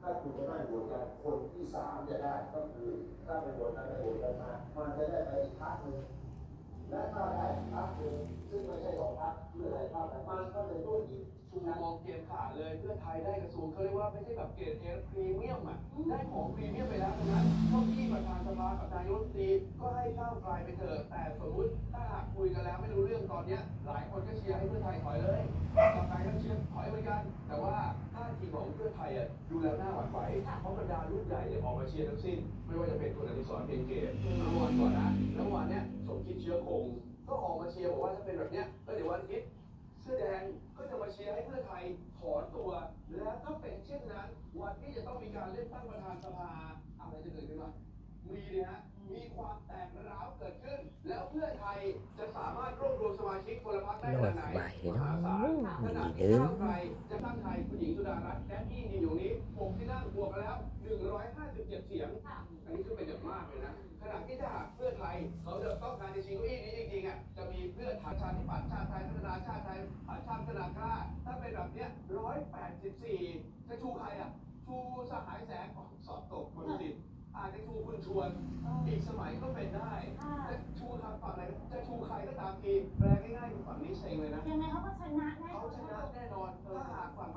ถ้าคุณจะได้โหวตกันคนที่สามจะได้ก็คือถ้าเป็นโหวตกันได้โหวตกันมามันจะได้ไปอีกพรรคหนึ่งและถ้าได้พรรคหนึ่งซึ่งไม่ใช่สองพรรคเพื่อไทยพรคไหนมันก็จะต้องอีกชูมองเกมขาดเลยเพื่อไทยได้กระทรวงเขาเรียกว่าไม่ใช่แบบเกรดเอพรีเมียมอะได้ของพรีเมียมไปแล้วนั้นเก้าอี้ประธานสภากับนายกรัฐมนตีก็ให้ก้าวไกลไปเถอะแต่สมมติถ้าหากคุยกันแล้วไม่รู้เรื่องตอนเนี้ยหลายคนก็เชียร์ให้เพื่อไทยถอยเลยต่อไปก็เชียร์ถอยเห เพื่อไทยอะดูแล้วหน้าหวั่นไหวเพราะบรรดารุ่นใหญ่เนี่ยออกมาเชียร์ทั้งสิ้น ไม่ว่าจะเป็นคุณอนุสรณ์เพียงเกตเมื่อวานก่อนนะแล้วเมื่อวานเนี้ยสมคิดเชื้อคง ก็ออกมาเชียร์บอกว่าถ้าเป็นแบบเนี้ยก็เดี๋ยววันอาทิตย์เสื้อแดงก็จะมาเชียร์ให้เพื่อไทยถอนตัว และถ้าเป็นเช่นนั้น วันที่จะต้องมีการเลือกตั้งประธานสภาอะไรจะเกิดขึ้นวะมีเนี่ยฮะมีความแตกร้าวเกิดขึ้น แล้วเพื่อไทยจะสามารถรวบรวมสมาชิกพลพรรคได้ขนาดไหนโอ้ยสบายเลยเนอะมหาศาลขนาดดีที่เด้อก้าวไกล จะตั้งไทยคุณหญิงสุดารัตน์และพี่นิอยู่นี้ผมที่นั่งบวกกันแล้ว 157 เสียง อันนี้คือเป็นอย่างมากเลยนะ ขณะที่ถ้าหากเพื่อไทยเขาจะต้องการจะชิงเก้าอี้นี้จริงๆอะ จะมีเพื่อไทยชาติปัตย์ชาติไทยพัฒนาชาติไทยชาติพัฒนากล้า ถ้าเป็นแบบเนี้ย184 จะชูใครอะ ชูสหายแสงอ๋อสอบตกคนดิอาจจะชูคุณชวน อีกสมัยก็เป็นได้จะชูทางฝั่งไหนจะชูใครก็ตามทีแปลง่ายๆคือฝั่งนี้เซ็งเลยนะ ยังไงเขาก็ชนะแน่เขา ชนะแน่นอนถ้าหากฝั่ง